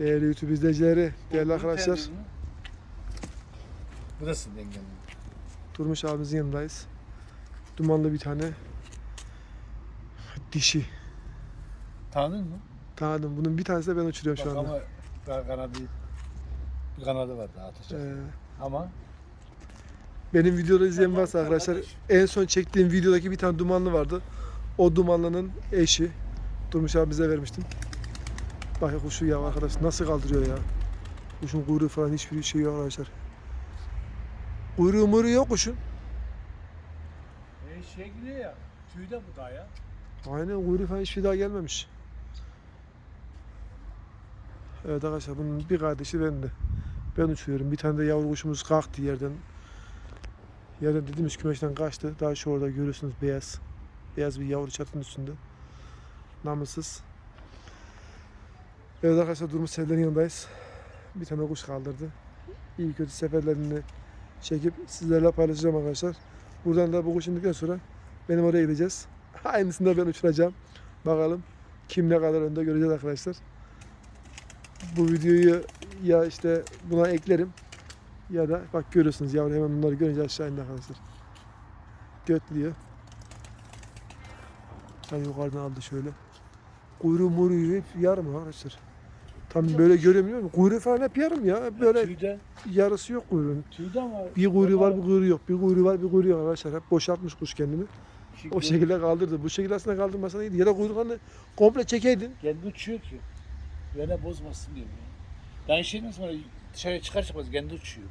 Değerli YouTube izleyicileri, değerli arkadaşlar. Burası dengeli. Durmuş abimizin yanındayız. Dumanlı bir tane dişi. Tanıdın mı? Tanıdım. Bunun bir tanesi de ben uçuruyorum Bak şu anda. ama daha kanadı bir kanadı var daha atacak. Ee, Ama benim videoda izleyen varsa arkadaşlar en son çektiğim videodaki bir tane dumanlı vardı. O dumanlının eşi. Durmuş abi bize vermiştim. Bak ya kuşu ya arkadaş nasıl kaldırıyor ya. Kuşun kuyruğu falan hiçbir şey yok arkadaşlar. Kuyruğu muyruğu yok kuşun. e, gidiyor ya. Tüy de bu daha ya. Aynen kuyruğu falan hiçbir daha gelmemiş. Evet arkadaşlar bunun bir kardeşi bende. Ben uçuyorum. Bir tane de yavru kuşumuz kalktı yerden. Yerden dediğimiz kümeşten kaçtı. Daha şu orada görüyorsunuz beyaz. Beyaz bir yavru çatının üstünde. Namussuz. Evet arkadaşlar Durmuş Sefer'in yanındayız. Bir tane kuş kaldırdı. İyi kötü seferlerini çekip sizlerle paylaşacağım arkadaşlar. Buradan da bu kuş indikten sonra benim oraya gideceğiz. Aynısını da ben uçuracağım. Bakalım kim ne kadar önde göreceğiz arkadaşlar. Bu videoyu ya işte buna eklerim ya da bak görüyorsunuz yavru hemen bunları görünce aşağı indi arkadaşlar. Götlüyor. Sen yukarıdan aldı şöyle. Kuyruğu muyruğu hep yarım arkadaşlar. Tam böyle göremiyor musun? Kuyruğu falan hep yarım ya. Böyle Tüyde, yarısı yok kuyruğun. tüyde ama Bir kuyruğu var bir kuyruğu yok. Bir kuyruğu var bir kuyruğu yok arkadaşlar. Hep boşaltmış kuş kendini. Şimdi O şekilde kaldırdı. Bu şekilde aslında kaldırmasan iyiydi. Ya da kuyruğunu komple çekeydin. Kendi uçuyor ki. Beni bozmasın diye. Ben şey nasıl böyle dışarıya çıkar çıkmaz kendi uçuyor.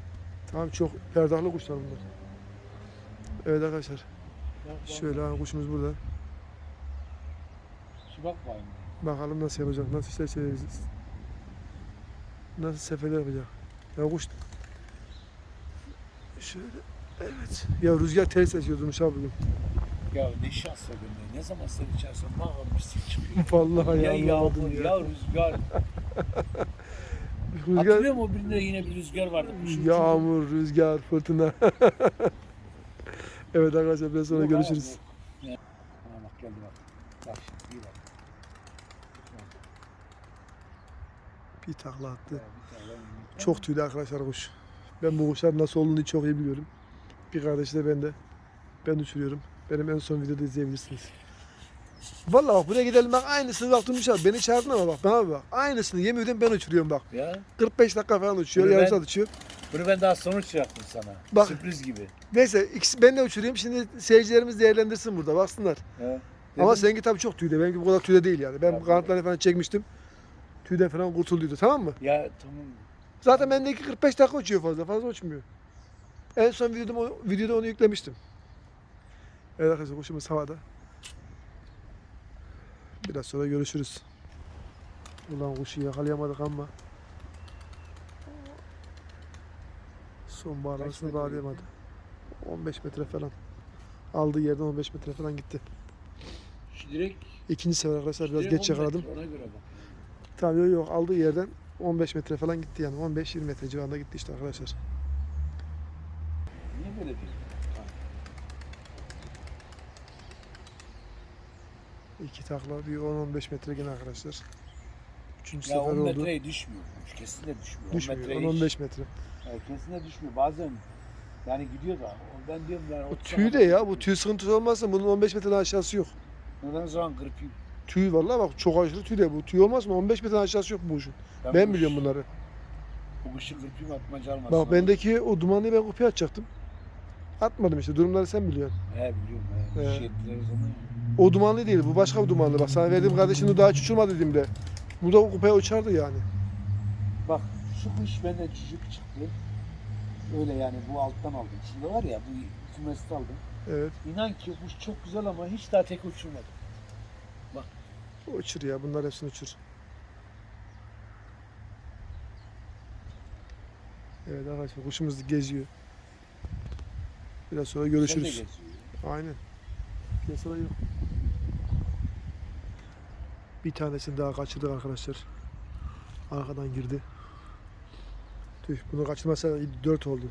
Tamam çok perdahlı kuşlar bunlar. Evet arkadaşlar. Bak. Şöyle ha, kuşumuz burada. Şu bak. Bakalım nasıl yapacak. Nasıl işler çevireceğiz. Nasıl seferler yapacak. Ya kuş. Şöyle. Evet. Ya rüzgar ters esiyor durmuş abi bugün. Ya ne şansla gönder. Ne zaman sen içersen pislik çıkıyor. Vallahi ya ya, yağmur anlamadım ya, rüzgar. Rüzgar, Hatırlıyor musun birinde yine bir rüzgar vardı. Kuşun yağmur, rüzgar, fırtına. evet arkadaşlar biraz sonra Yok, görüşürüz. yok. Ne? Aa, bak geldi bak. Bak şimdi iyi bak. Bir takla attı. Çok tüylü arkadaşlar kuş. Ben bu kuşların nasıl olduğunu çok iyi biliyorum. Bir kardeş de ben de. Ben uçuruyorum. Benim en son videoda izleyebilirsiniz. Vallahi bak buraya gidelim bak aynısını bak Durmuş abi beni çağırdın ama bak bana bak. Aynısını yemin ediyorum ben uçuruyorum bak. Ya 45 dakika falan uçuyor, yarım saat uçuyor. bunu ben daha sonuç yaptım sana. Bak. Sürpriz gibi. Neyse ikisi ben de uçurayım. Şimdi seyircilerimiz değerlendirsin burada baksınlar. He. Ama seninki tabii çok tüyde. Benimki bu kadar tüyde değil yani. Ben Tabii. falan çekmiştim. Tüyden falan kurtulduydu tamam mı? Ya tamam. Zaten bendeki 45 dakika uçuyor fazla. Fazla uçmuyor. En son videoda, videoda onu yüklemiştim. Evet arkadaşlar kuşumuz havada. Biraz sonra görüşürüz. Ulan kuşu yakalayamadık ama. Son bağlantısını bağlayamadı. 15 metre falan. Aldığı yerden 15 metre falan gitti. Şu direkt İkinci sefer arkadaşlar biraz direkt geç 10 metre, yakaladım. Ona göre bak. Tabii yok aldığı yerden 15 metre falan gitti yani 15-20 metre civarında gitti işte arkadaşlar. Niye böyle diyorsun? İki takla bir 10-15 metre gene arkadaşlar. Üçüncü Ya sefer 10 oldu. metreye düşmüyor. Kesin de düşmüyor. 10 Düşmüyor. metreye 10-15 metre. Ya kesin de düşmüyor. Bazen yani gidiyor da. Ben diyorum yani. Bu 30 tüy de ya. Bu tüy sıkıntısı olmazsa bunun 15 metreden aşağısı yok. Neden zaman kırpayım? Tüy vallahi bak çok aşırı tüy de bu. Tüy olmazsa 15 metreden aşağısı yok bu kuşun. Ben bu biliyorum kuş- bunları. Bu kuşu kırpayım atmaca almasın. Bak bendeki o dumanlıyı ben kupaya atacaktım. Atmadım işte. Durumları sen biliyorsun. He biliyorum he. He. Şey ettiler o zaman. O dumanlı değil. Bu başka bir dumanlı. Bak sana verdiğim kardeşini daha hiç uçurma dediğimde. Bu da o kupaya uçardı yani. Bak şu kuş benden küçük çıktı. Öyle yani bu alttan aldım. Şimdi var ya bu kümeste aldım. Evet. İnan ki kuş çok güzel ama hiç daha tek uçurmadım. Uçur ya. Bunlar hepsini uçur. Evet arkadaşlar kuşumuz geziyor. Biraz sonra görüşürüz. Aynen. Piyasada yok. Bir tanesini daha kaçırdık arkadaşlar. Arkadan girdi. Tüh bunu kaçırmasa 4 oldu.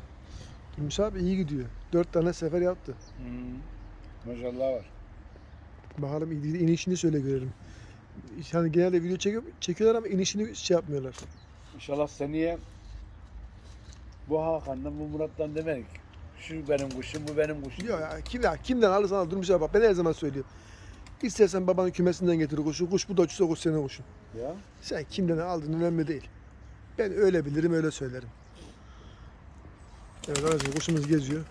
Durmuş abi iyi gidiyor. 4 tane sefer yaptı. Hı. Maşallah var. Bakalım in- inişini söyle görelim. Yani genelde video çekiyor, çekiyorlar ama inişini şey yapmıyorlar. İnşallah seneye bu Hakan'dan bu Murat'tan demek. Şu benim kuşum, bu benim kuşum. Yok ya, kim, ya kimden alırsan al Durmuş abi bak ben her zaman söylüyorum. İstersen babanın kümesinden getir kuşu. Kuş bu da uçsa kuş senin kuşun. Ya. Sen kimden aldığın önemli değil. Ben öyle bilirim öyle söylerim. Evet arkadaşlar kuşumuz geziyor.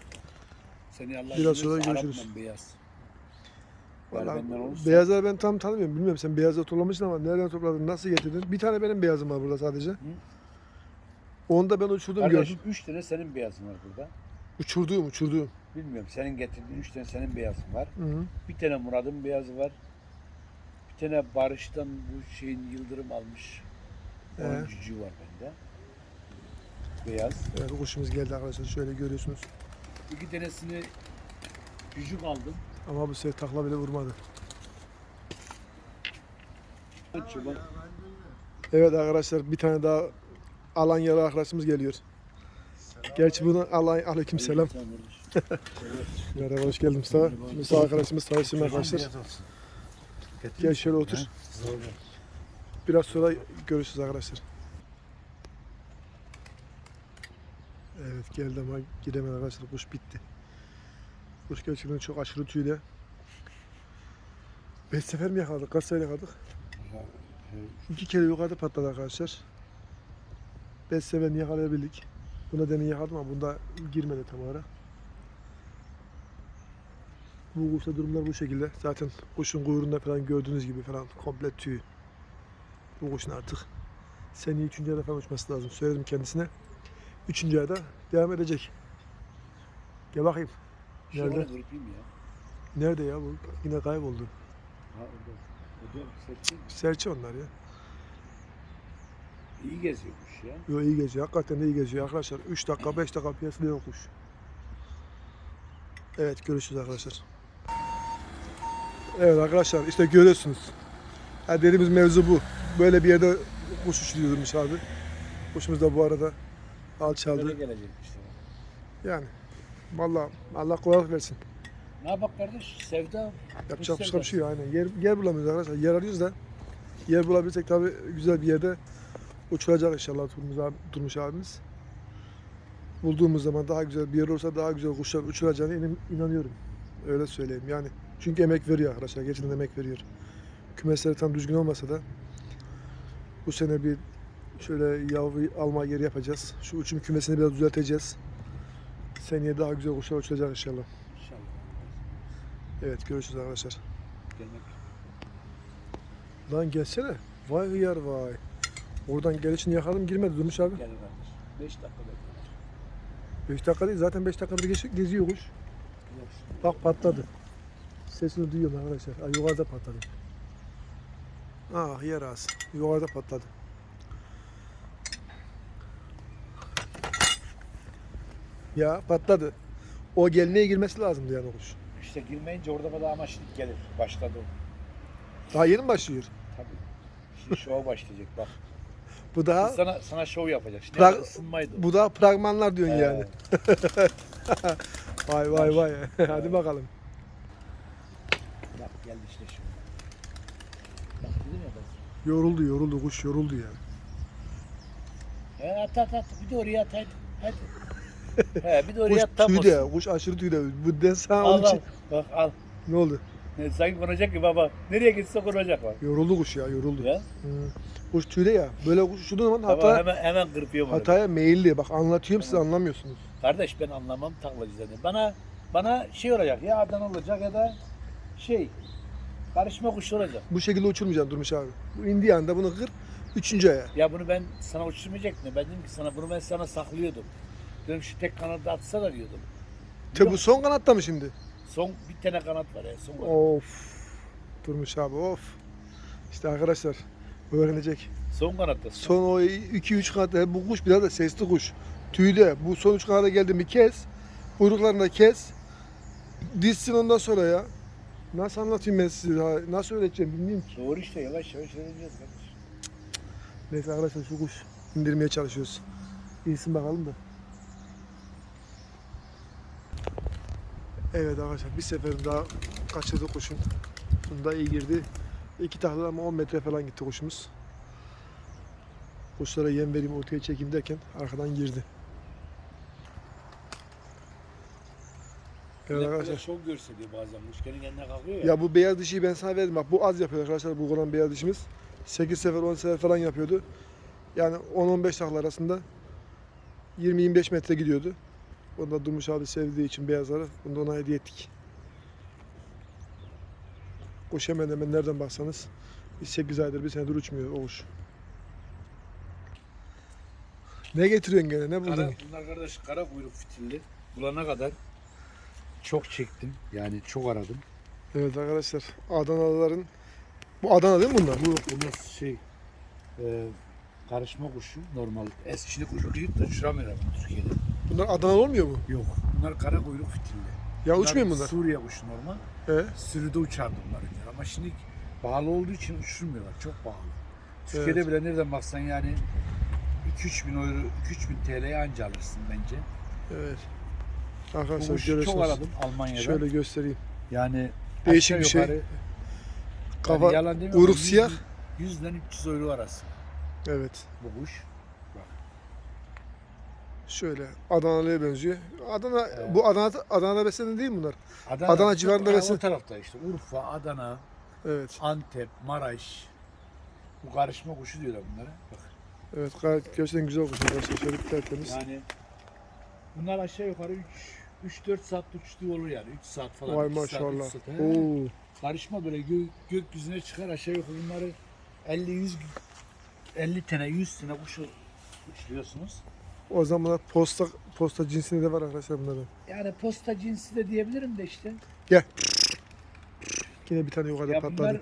Seni Allah Biraz sonra görüşürüz. beyaz. Benden olursa. beyazları ben tam tanımıyorum. Bilmiyorum sen beyazları toplamışsın ama nereden topladın, nasıl getirdin? Bir tane benim beyazım var burada sadece. Onu da ben uçurdum Kardeş, gördüm. üç tane senin beyazın var burada. Uçurduğum, uçurduğum. Bilmiyorum senin getirdiğin üç tane senin beyazın var. Hı -hı. Bir tane Murat'ın beyazı var. Bir tane Barış'tan bu şeyin Yıldırım almış. Onun Ee? cücüğü var bende. Beyaz. Evet kuşumuz geldi arkadaşlar. Şöyle görüyorsunuz. İki tanesini cücük aldım. Ama bu sefer takla bile vurmadı. Evet arkadaşlar bir tane daha Alanyalı arkadaşımız geliyor. Gerçi bunu Alanya aleyküm selam. Merhaba hoş geldin Mustafa. Mustafa arkadaşımız tanıştırma arkadaşlar. Gel şöyle otur. Biraz sonra görüşürüz arkadaşlar. Evet geldi ama gidemedi arkadaşlar. Kuş bitti. Kuş gerçekten çok aşırı tüyle. Beş sefer mi yakaladık? Kaç sefer yakaladık? İki kere yukarıda patladı arkadaşlar. Beş seferini yakalayabildik. Buna demin yakaladım ama bunda girmedi tam olarak. Bu kuşta durumlar bu şekilde. Zaten kuşun kuyruğunda falan gördüğünüz gibi falan komple tüy. Bu kuşun artık seneye üçüncü ayda falan uçması lazım. Söyledim kendisine. Üçüncü ayda devam edecek. Gel bakayım. Nerede? Nerede? ya. Nerede ya bu? Yine kayboldu. Ha orada. Orada seçeyim. Serçe onlar ya. İyi geziyormuş ya. Yo iyi geziyor. Hakikaten de iyi geziyor arkadaşlar. 3 dakika 5 dakika piyasada yokmuş. Evet görüşürüz arkadaşlar. Evet arkadaşlar işte görüyorsunuz. Ha, dediğimiz mevzu bu. Böyle bir yerde kuş uçuruyormuş abi. Kuşumuz da bu arada Böyle alçaldı. gelecek işte. Yani vallahi Allah kolaylık versin. Ne yapak kardeş? Sevda. Yapacak başka bir şey yok aynen. Yer, yer bulamıyoruz arkadaşlar. Yer arıyoruz da yer bulabilirsek tabii güzel bir yerde uçuracak inşallah Durmuş, abi, Durmuş abimiz. Bulduğumuz zaman daha güzel bir yer olursa daha güzel kuşlar uçuracağına inan- inanıyorum. Öyle söyleyeyim yani. Çünkü emek veriyor arkadaşlar. Gerçekten emek veriyor. Kümesleri tam düzgün olmasa da bu sene bir şöyle yavru alma yeri yapacağız. Şu uçum kümesini biraz düzelteceğiz. Seneye daha güzel kuşlar uçuracak inşallah. İnşallah. Evet görüşürüz arkadaşlar. Gelmek. Lan gelsene. Vay hıyar vay. Oradan gelişini yakalım girmedi Durmuş abi. Gel kardeş. Beş dakika bekle. 5 dakika değil zaten 5 dakikada geç, geziyor kuş. Bak patladı. Sesini duyuyorum arkadaşlar. Ay, yukarıda patladı. Ah yer az. Yukarıda patladı. Ya patladı. O gelmeye girmesi lazımdı yani o kuş. İşte girmeyince orada kadar amaçlık gelir. Başladı o. Daha yeni mi başlıyor? Tabii. Şimdi şova başlayacak bak. Bu daha Sana sana şov yapacak. Şimdi Bırak- ısınmaydı. bu daha pragmanlar diyorsun He. yani. Vay vay vay. Hadi bakalım. Bak geldi işte şu. Bak dedim ya ben. Yoruldu yoruldu kuş yoruldu ya. He at at at. Bir de oraya at hadi. Hadi. He bir de oraya Kuş tüyde, olsun. kuş aşırı tüyde. Bu Al onun al. için. Bak al. Ne oldu? Ne, sanki konacak ki baba. Nereye gitse konacak bak. Yoruldu kuş ya yoruldu. Ya. Hı. Kuş tüyde ya. Böyle kuş uçurduğun zaman Tamam hata, hemen hemen kırpıyor bunu. hataya meyilli. Bak anlatıyorum siz anlamıyorsunuz. Kardeş ben anlamam taklacılarını. Bana bana şey olacak ya Adana olacak ya da şey karışma kuş olacak. Bu şekilde uçurmayacaksın Durmuş abi. Bu indiği anda bunu kır. Üçüncü aya. Ya bunu ben sana uçurmayacaktım. Ben dedim ki sana bunu ben sana saklıyordum. Dedim şu tek kanadı atsana diyordum. Te bu son kanatta mı şimdi? Son bir tane kanat var ya son kanat. Of. Durmuş abi of. İşte arkadaşlar öğrenecek. Son kanatta. Son o 2-3 kanatta bu kuş biraz da sesli kuş. Tüyde. Bu son 3 kanada geldi mi kes. Kuyruklarını da kes. Dizsin ondan sonra ya. Nasıl anlatayım ben size? ha? Nasıl öğreteceğim bilmiyorum ki. Doğru işte yavaş yavaş öğreneceğiz kardeş. Neyse arkadaşlar şu kuş indirmeye çalışıyoruz. İyisin bakalım da. Evet arkadaşlar bir seferin daha kaçırdı kuşun. Bunda iyi girdi. İki takla ama 10 metre falan gitti kuşumuz. Kuşlara yem vereyim ortaya çekeyim derken arkadan girdi. Evet arkadaşlar. Çok görseliyor bazen. Kuş kendi kendine kalkıyor ya. Ya bu beyaz dişiyi ben sana verdim. Bak bu az yapıyor arkadaşlar bu olan beyaz dişimiz. 8 sefer 10 sefer falan yapıyordu. Yani 10-15 takla arasında 20-25 metre gidiyordu. Onu da Durmuş abi sevdiği için beyazları bunu da ona hediye ettik. Kuş hemen hemen nereden baksanız bir 8 aydır bir senedir uçmuyor o kuş. Ne getiriyorsun gene ne buldun? Kara, bunlar kardeş kara kuyruk fitilli. Bulana kadar çok çektim. Yani çok aradım. Evet arkadaşlar Adanalıların bu Adana değil mi bunlar? Bu bunlar şey e, karışma kuşu normal. Eskişili kuşu kıyıp da uçuramıyorlar Türkiye'de. Bunlar Adanalı olmuyor mu? Yok. Bunlar kara kuyruk fitilli. Ya uçmuyor mu bunlar? Suriye kuşu normal. He? Sürüde uçardı bunlar önce. Ama şimdi pahalı olduğu için uçurmuyorlar. Çok pahalı. Türkiye'de bile nereden baksan yani 2-3 bin euro, 2-3 bin TL'ye anca alırsın bence. Evet. Bu Arkadaşlar kuşu çok görüyorsunuz. aradım Almanya'da. Şöyle göstereyim. Yani Değişik bir şey. yukarı, Kafa yani uyruk siyah. 100 100'den 300 euro arası Evet. bu kuş. Şöyle Adanalı'ya benziyor. Adana Evet. bu Adana Adana'da beslenen değil mi bunlar? Adana, Adana civarında mesela- O tarafta işte Urfa, Adana, Evet. Antep, Maraş. Bu karışma kuşu diyorlar bunlara. Bak. Evet gayet gerçekten güzel kuş arkadaşlar. Şöyle tertemiz. Yani bunlar aşağı yukarı 3 3-4 saat uçtuğu olur yani. 3 saat falan. Vay saat, maşallah. saat. He. Oo. Karışma böyle gö gökyüzüne çıkar aşağı yukarı bunları 50 100 50 tane 100 tane kuşu uçuruyorsunuz. O zaman posta posta cinsinde de var arkadaşlar bunların. Yani posta cinsi de diyebilirim de işte. Yine bir tane yukarıda Ya patladı.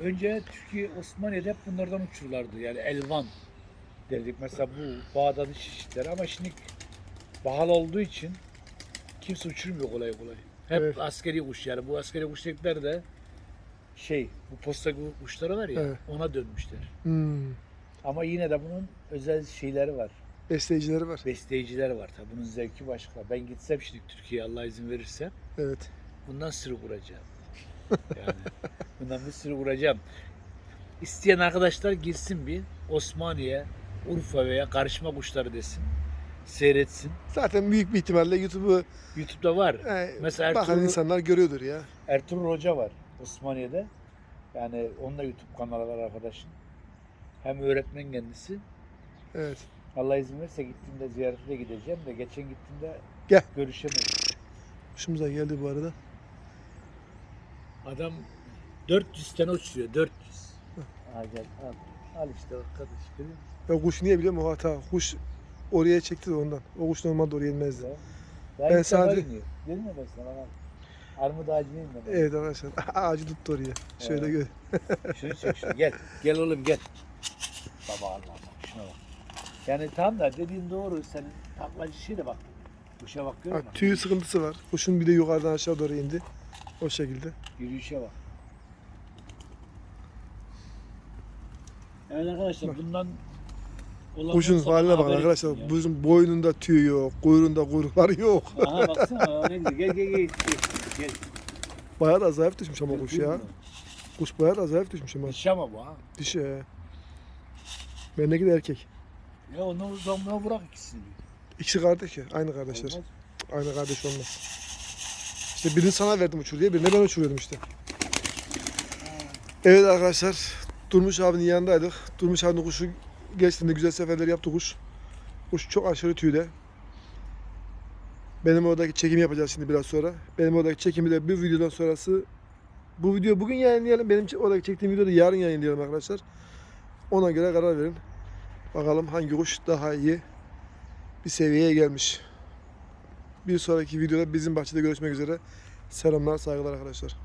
önce Türkiye Osmaniye'de hep bunlardan uçururlardı. Yani elvan derdik mesela bu Bağdat'ın çeşitleri ama şimdi pahalı olduğu için kimse uçurmuyor kolay kolay. Hep Evet. askeri kuş yani bu askeri kuş dedikleri de şey bu posta kuşları var ya Evet. ona dönmüşler. Hmm. Ama yine de bunun özel şeyleri var. Besleyicileri var. Besleyicileri var tabi bunun zevki başka. Ben gitsem şimdi Türkiye'ye Allah izin verirse Evet. Bundan sürü kuracağım. Yani bundan bir sürü kuracağım. İsteyen arkadaşlar girsin bir Osmaniye, Urfa veya karışma kuşları desin. Seyretsin. Zaten büyük bir ihtimalle YouTube'u YouTube'da var. e, Mesela bakan Ertuğrul, insanlar görüyordur ya. Ertuğrul Hoca var Osmaniye'de. Yani onun da YouTube kanalı var arkadaşın. Hem öğretmen kendisi. Evet. Allah izin verirse gittiğimde ziyarete gideceğim de geçen gittiğimde Gel. görüşemedim. Hoşumuza geldi bu arada. Adam 400 tane uçuruyor 400. Ha gel al. Al işte bak kardeş görüyor musun? Ya kuş niye biliyor musun? O hata. Kuş oraya çekti de ondan. O kuş normalde oraya inmezdi. Ben, Ben ilk defa sadece- iniyorum. Dedim ya ben sana bak. Armut ağacına indim. ben. Evet arkadaşlar. Ağacı tuttu oraya. Şöyle Evet. gör. Şunu çek şunu. Gel. Gel oğlum gel. Baba Allah bak şuna bak. Yani tam da dediğin doğru. Senin taklacı şey de bak. Kuşa bak görüyor Ha, musun? tüy sıkıntısı var. Kuşun bir de yukarıdan aşağı doğru indi. O şekilde. Yürüyüşe bak. Evet arkadaşlar bundan olan Kuşun olursa haline bakın haber arkadaşlar. etsin ya. Kuşun boynunda tüy yok. Kuyruğunda kuyruklar yok. Aha baksana ne güzel. Gel gel gel. Gel. gel. Bayağı da zayıf düşmüş ama kuş ya. Kuş bayağı da zayıf düşmüş ama. Dişi ama bu ha. Dişi he. Bendeki de erkek. Ya onu zamına bırak ikisini. İkisi kardeş ya. Aynı kardeşler. Olmaz. Aynı kardeş olmaz. İşte birini sana verdim uçur diye birini ben uçuruyordum işte. Evet arkadaşlar. Durmuş abinin yanındaydık. Durmuş abinin kuşu geçtiğinde güzel seferler yaptı kuş. Kuş çok aşırı tüyde. Benim oradaki çekim yapacağız şimdi biraz sonra. Benim oradaki çekimi de bir videodan sonrası bu video bugün yayınlayalım. Benim oradaki çektiğim videoyu da yarın yayınlayalım arkadaşlar. Ona göre karar verin. Bakalım hangi kuş daha iyi bir seviyeye gelmiş. Bir sonraki videoda bizim bahçede görüşmek üzere. Selamlar, saygılar arkadaşlar.